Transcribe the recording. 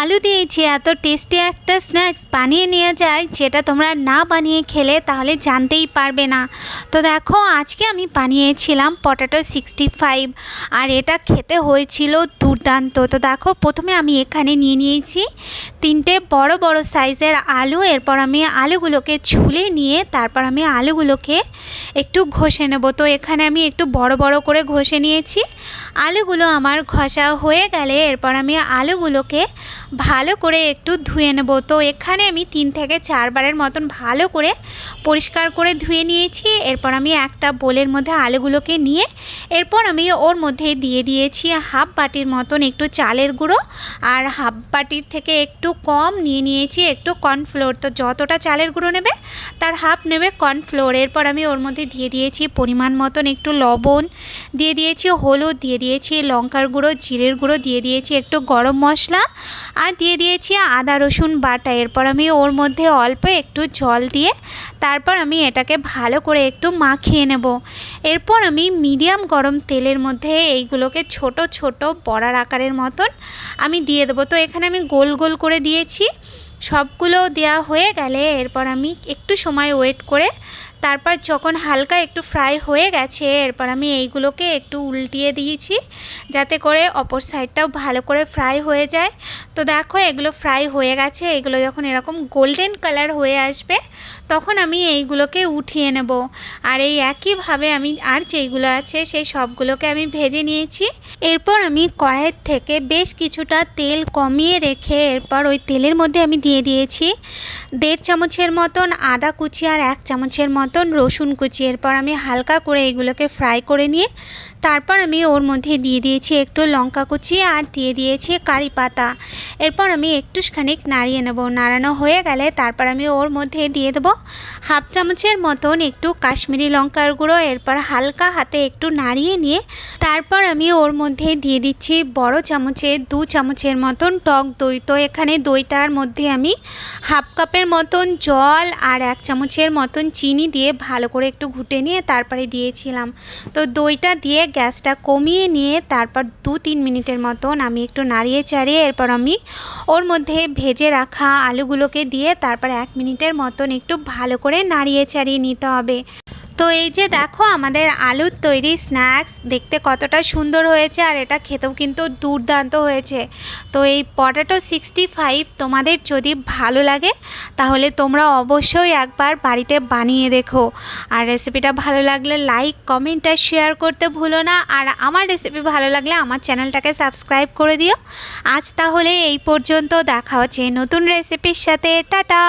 আলু দিয়েছি, এত টেস্টি একটা স্ন্যাক্স বানিয়ে নিয়ে যায়, যেটা তোমরা না বানিয়ে খেলে তাহলে জানতেই পারবে না। তো দেখো, আজকে আমি বানিয়েছিলাম পটাটো সিক্সটি ফাইভ আর এটা খেতে হয়েছিল দুর্দান্ত। তো দেখো, প্রথমে আমি এখানে নিয়ে নিয়েছি তিনটে বড় বড় সাইজের আলু, এরপর আমি আলুগুলোকে ছুলে নিয়ে তারপর আমি আলুগুলোকে একটু ঘষে নেব। তো এখানে আমি একটু বড় বড় করে ঘষে নিয়েছি। আলুগুলো আমার ঘষা হয়ে গেলে এরপর আমি আলুগুলোকে ভালো করে একটু ধুয়ে নেব। তো এখানে আমি তিন থেকে চারবারের মতন ভালো করে পরিষ্কার করে ধুয়ে নিয়েছি। এরপর আমি একটা বোলের মধ্যে আলুগুলোকে নিয়ে এরপর আমি ওর মধ্যে দিয়ে দিয়েছি হাফ বাটির মতন একটু চালের গুঁড়ো। আর হাফ বাটির থেকে একটু কম নিয়ে নিয়েছি একটু কর্নফ্লোর। তো যতটা চালের গুঁড়ো নেবে তার হাফ নেবে কর্নফ্লোর। এরপর আমি ওর মধ্যে দিয়ে দিয়েছি পরিমাণ মতন একটু লবণ। দিয়ে দিয়েছি হলুদ, দিয়ে দিয়েছি লঙ্কার গুঁড়ো, জিরের গুঁড়ো, দিয়ে দিয়েছি একটু গরম মশলা। আর দিয়ে দিয়েছি আদা, রসুন বাটা। এরপর আমি ওর মধ্যে অল্প একটু জল দিয়ে তারপর আমি এটাকে ভালো করে একটু মাখিয়ে নেব। এরপর আমি মিডিয়াম গরম তেলের মধ্যে এইগুলোকে ছোট ছোট বড়ার আকারের মতন আমি দিয়ে দেবো। তো এখানে আমি গোল গোল করে দিয়েছি। সবগুলো দেওয়া হয়ে গেলে এরপর আমি একটু সময় ওয়েট করে, তারপর যখন হালকা একটু ফ্রাই হয়ে গেছে, এরপর আমি এইগুলোকে একটু উল্টিয়ে দিয়েছি, যাতে করে অপর সাইডটাও ভালো করে ফ্রাই হয়ে যায়। তো দেখো এগুলো ফ্রাই হয়ে গেছে, এগুলো যখন এরকম গোল্ডেন কালার হয়ে আসবে, তখন আমি এইগুলোকে উঠিয়ে নেব। আর এই একইভাবে আমি আর যেইগুলো আছে, সেই সবগুলোকে আমি ভেজে নিয়েছি। এরপর আমি কড়াইয়ের থেকে বেশ কিছুটা তেল কমিয়ে রেখে, এরপর ওই তেলের মধ্যে আমি দিয়ে দিয়েছি। দেড় চামচের মতন আদা কুচি আর এক চামচের মতন রসুন কুচি। এরপর আমি হালকা করে এগুলোকে ফ্রাই করে নিয়ে তারপর আমি ওর মধ্যে দিয়ে দিয়েছি একটু লঙ্কা কুচি আর দিয়ে দিয়েছি কারি পাতা। এরপর আমি একটুখানিক নাড়িয়ে নেব। নাড়ানো হয়ে গেলে তারপর আমি ওর মধ্যে দিয়ে দেবো হাফ চামচের মতন একটু কাশ্মীরি লঙ্কার গুঁড়ো। এরপর হালকা হাতে একটু নাড়িয়ে নিয়ে তারপর আমি ওর মধ্যে দিয়ে দিচ্ছি বড় চামচে দু চামচের মতন টক দই। তো এখানে দইটার মধ্যে আমি হাফ কাপের মতন জল আর এক চামচের মতন চিনি দিয়ে ভালো করে একটু ঘুটে নিয়ে তারপরে দিয়েছিলাম। তো দইটা দিয়ে গ্যাসটা কমিয়ে নিয়ে তারপর দু তিন মিনিটের মতন আমি একটু নাড়িয়ে চাড়িয়ে এরপর আমি ওর মধ্যে ভেজে রাখা আলুগুলোকে দিয়ে তারপর এক মিনিটের মতন একটু ভালো করে নাড়িয়ে চাড়িয়ে নিতে হবে। তো এই যে দেখো আমাদের আলুর তৈরি স্ন্যাক্স দেখতে কতটা সুন্দর হয়েছে আর এটা খেতেও কিন্তু দুর্দান্ত হয়েছে। তো এই পটাটো সিক্সটি ফাইভ তোমাদের যদি ভালো লাগে, তাহলে তোমরা অবশ্যই একবার বাড়িতে বানিয়ে দেখো। আর রেসিপিটা ভালো লাগলে লাইক কমেন্ট আর শেয়ার করতে ভুলো না। আর আমার রেসিপি ভালো লাগলে আমার চ্যানেলটাকে সাবস্ক্রাইব করে দিও। আজ তাহলে এই পর্যন্ত দেখা হচ্ছে নতুন রেসিপির সাথে। টাটা!